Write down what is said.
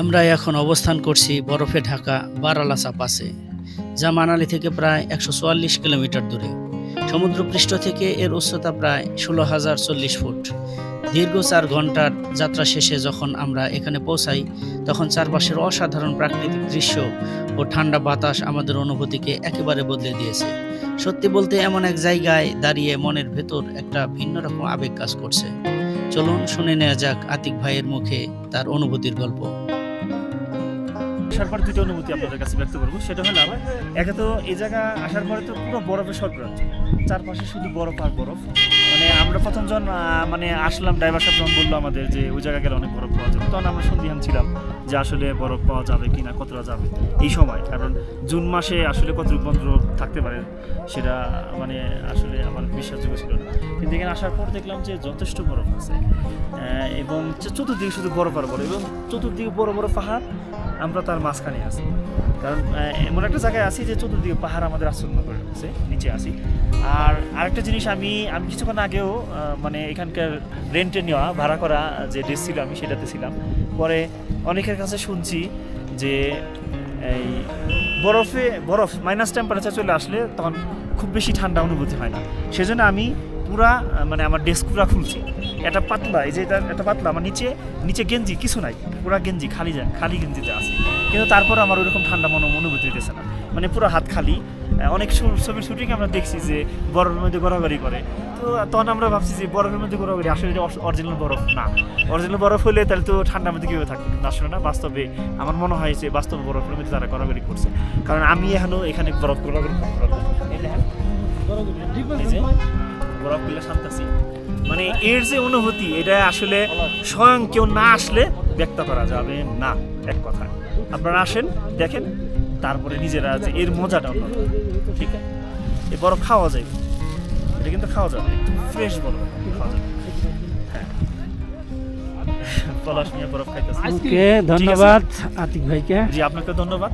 আমরা এখন অবস্থান করছি বরফে ঢাকা বারালাসা পাসে, যা মানালি থেকে প্রায় একশো চুয়াল্লিশ কিলোমিটার দূরে। সমুদ্রপৃষ্ঠ থেকে এর উচ্চতা প্রায় ষোলো হাজার চল্লিশ ফুট। দীর্ঘ চার ঘণ্টার যাত্রা শেষে যখন আমরা এখানে পৌঁছাই, তখন চারপাশের অসাধারণ প্রাকৃতিক দৃশ্য ও ঠান্ডা বাতাস আমাদের অনুভূতিকে একেবারে বদলে দিয়েছে। সত্যি বলতে এমন এক জায়গায় দাঁড়িয়ে মনের ভেতর একটা ভিন্ন রকম আবেগ কাজ করছে। চলুন শুনে নেওয়া যাক আতিক ভাইয়ের মুখে তার অনুভূতির গল্প। আসার পর দুটো অনুভূতি আপনাদের কাছে ব্যক্ত করব। সেটা হলো, একে তো এই জায়গা আসার পরে তো পুরো বরফে সরবরাহ চারপাশে শুধু বরফ আর বরফ। মানে আমরা প্রথম জন মানে আসলাম ড্রাইভার সাহেব যখন বলল আমাদের যে ওই জায়গায় গেলে অনেক বরফ পাওয়া যাবে, তখন আমরা সন্দিহান ছিলাম যে আসলে বরফ পাওয়া যাবে কি না কতটা যাবে এই সময়। কারণ জুন মাসে আসলে কত বরফ থাকতে পারে সেটা মানে আসলে আমার বিশ্বাসযোগ্য ছিল না। কিন্তু এখানে আসার পর দেখলাম যে যথেষ্ট বরফ আছে এবং চতুর্দিকে শুধু বরফ আর বরফ, এবং চতুর্দিকে বড় বড় পাহাড়, আমরা তার মাঝখানে আছি। কারণ এমন একটা জায়গায় আছি যে চতুর্দিকে পাহাড় আমাদের আচ্ছন্ন করে রাখছে নিচে আছি। আর আরেকটা জিনিস আমি আমি কিছুক্ষণ আগেও মানে এখানকার রেন্টে নেওয়া, ভাড়া করা যে ড্রেস ছিল আমি সেটাতে ছিলাম। পরে অনেকের কাছে শুনছি যে এই বরফে, বরফ মাইনাস টেম্পারেচার চলে আসলে তখন খুব বেশি ঠান্ডা অনুভূতি হয় না। সেজন্য আমি পুরা মানে আমার ডেস্ক পুরা খুলছি। এটা পাতলা, এই যে এটা এটা পাতলা, আমার নিচে নিচে গেঞ্জি কিছু নাই, পুরা গেঞ্জি খালি খালি গেঞ্জিতে আছে। কিন্তু তারপর আমার ওরকম ঠান্ডা মনে অনুভূতি হইতেছে না। মানে পুরো হাত খালি অনেক ছবি- ছবির শুটিং আমরা দেখছি যে বরফের মধ্যে ঘোরাঘুরি করে। তো তখন আমরা ভাবছি যে বরফের মধ্যে ঘোরাঘুরি আসলে এটা অরিজিনাল বরফ না। অরিজিনাল বরফ হলে তাহলে তো ঠান্ডার মধ্যে কীভাবে থাকতো কিন্তু আসলে না বাস্তবে আমার মনে হয় যে বাস্তবে বরফের মধ্যে তারা ঘোরাঘুরি করছে। কারণ আমি এখনও এখানে বরফ দেখেন, এই যে, শান্তাছি। মানে এর যে অনুভূতি এটা আসলে স্বয়ং কেউ না আসলে ব্যক্ত করা যাবে না এক কথা আপনারা আসেন দেখেন। তারপরে নিজেরা যে এর মজাটা অন্য ঠিক আছে? বরফ খাওয়া যায়। এটা কিন্তু খাওয়া যাবে ফ্রেশ বরফ খাওয়া যাবে। হ্যাঁ। পলাশ মিয়া বরফ খাইতেছে। ওকে ধন্যবাদ আতিক ভাইকে। জি আপনাকে ধন্যবাদ।